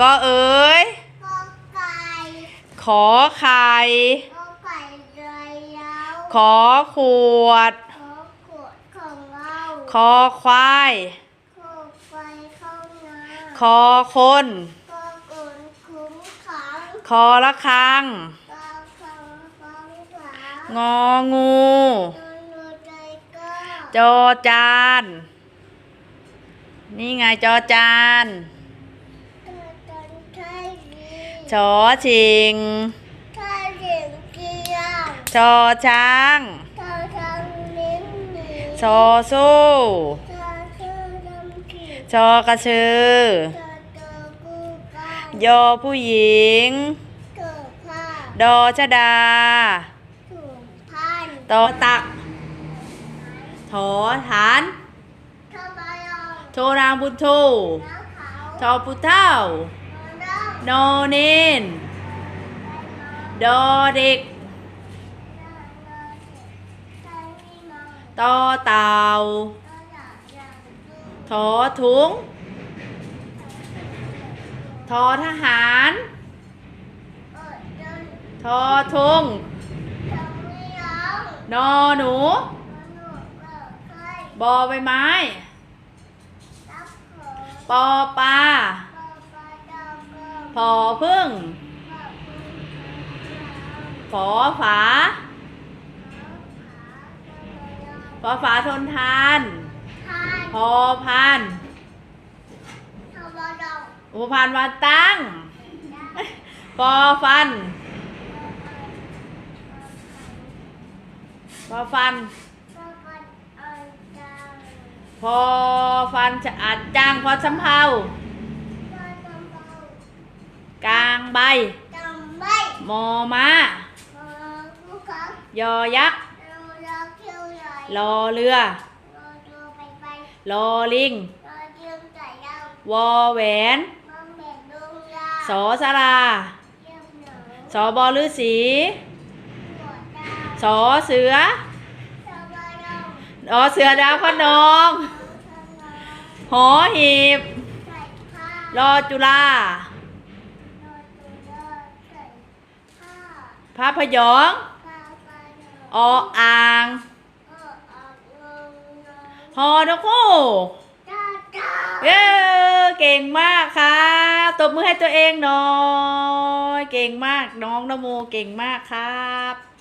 ก็เอ๋ยก็ไก่ขอไข่ก็ไก่เลยแล้วขอขวด ขอขวดของเราคอควาย ขอไฟเข้านาคอคน ก็กุนคุ้มขังคอละคัง ก็ขังฟังฝางองูนนูใจก็จอจาน นี่ไงจอจาน เกิดตอนไทยดี ชอชิงไทยเสียงเกียวชอช้างเธอทำลิ้นหนีชอสู้เธอชื่อดำขีดชอกระชือเธอเจอกูกันยอผู้หญิงเกิดผ้าดอชดาถูกพันตอตักถอฐานเธอไปลองโทรางบุญโทน้ำเขาชอพุเท่าโด นโนเนนดอเด็กตอเต่าทอถุงทอทหารทอทุงนอหนูบอใบไม้ปอปลา พอพึ่งฝอฝาฝอฝาทนทาน พอพันอุปพันธ์วันตั้งฟอฟันฟอฟัน พอฟันจะอัดจางพอสำเภา กลางใบมอม้ายอยักษ์รอเรือรอลิงวอแหวนสอสาราสอบอฤาษีสอเสือออเสือดาวพะนองหอหีบรอจุฬา พระพยองออ่างฮอนกฮูกเย้เก่งมากครับตบมือให้ตัวเองหน่อย เก่งมากน้องนโมเก่งมากครับ